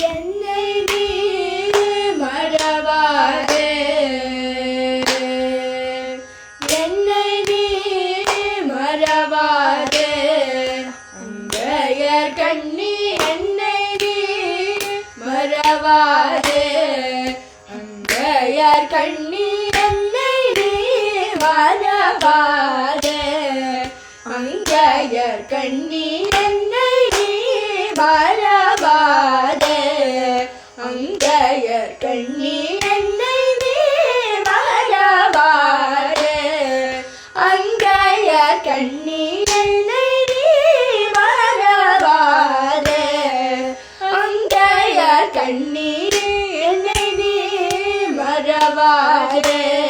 என்னை நீ மறவாதே. என்னை நீ மறவாதே. அங்கையர் கண்ணி என்னை நீ மறவாதே. அங்கையர் கண்ணி என்னை நீ மறவாதே. அங்கையர் கண்ணி என்னை நீ மறவாதே. கண்ணீர் என்னை நீ மறவாரே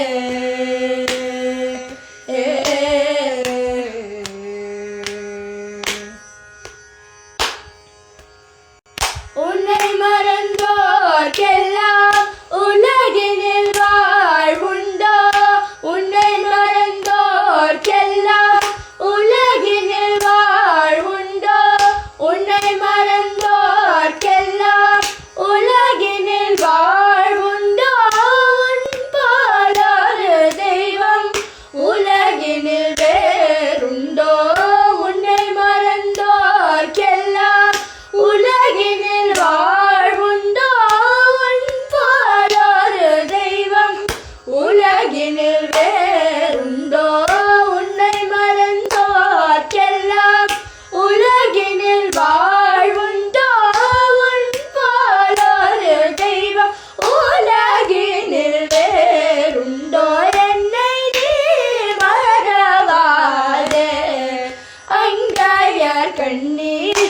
கண்ணீர்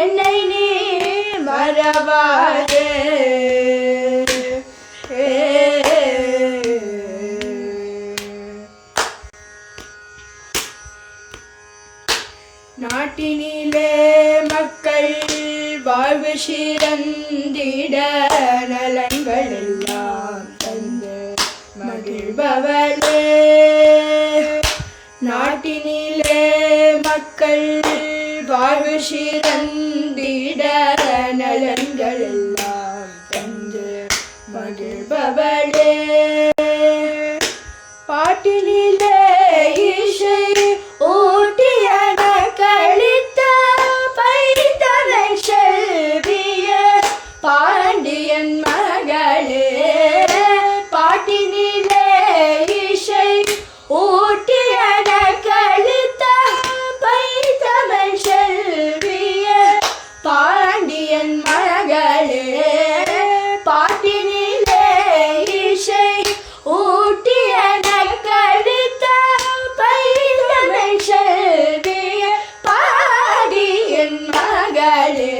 என்னை நீ மறவாதே. நாட்டினிலே மக்கள் வாழ்வு சிறந்திட நலன்கள் எல்லாம் தந்து மகிழ்பவளே. நாட்டினிலே மக்கள் வாழ்வு சிறந்திட நலன்கள் எல்லாம் தந்து மகிழ்பவளே. பாட்டினிலே இசை ஊட்டியன கழித்த பைத்தனை செல்விய. பாண்டியன் பாண்டியன் மகளே பாட்டினிலே இசை ஊட்டியன கழித்த பைத்தமிழ் செல்விய பாடியன் மகளே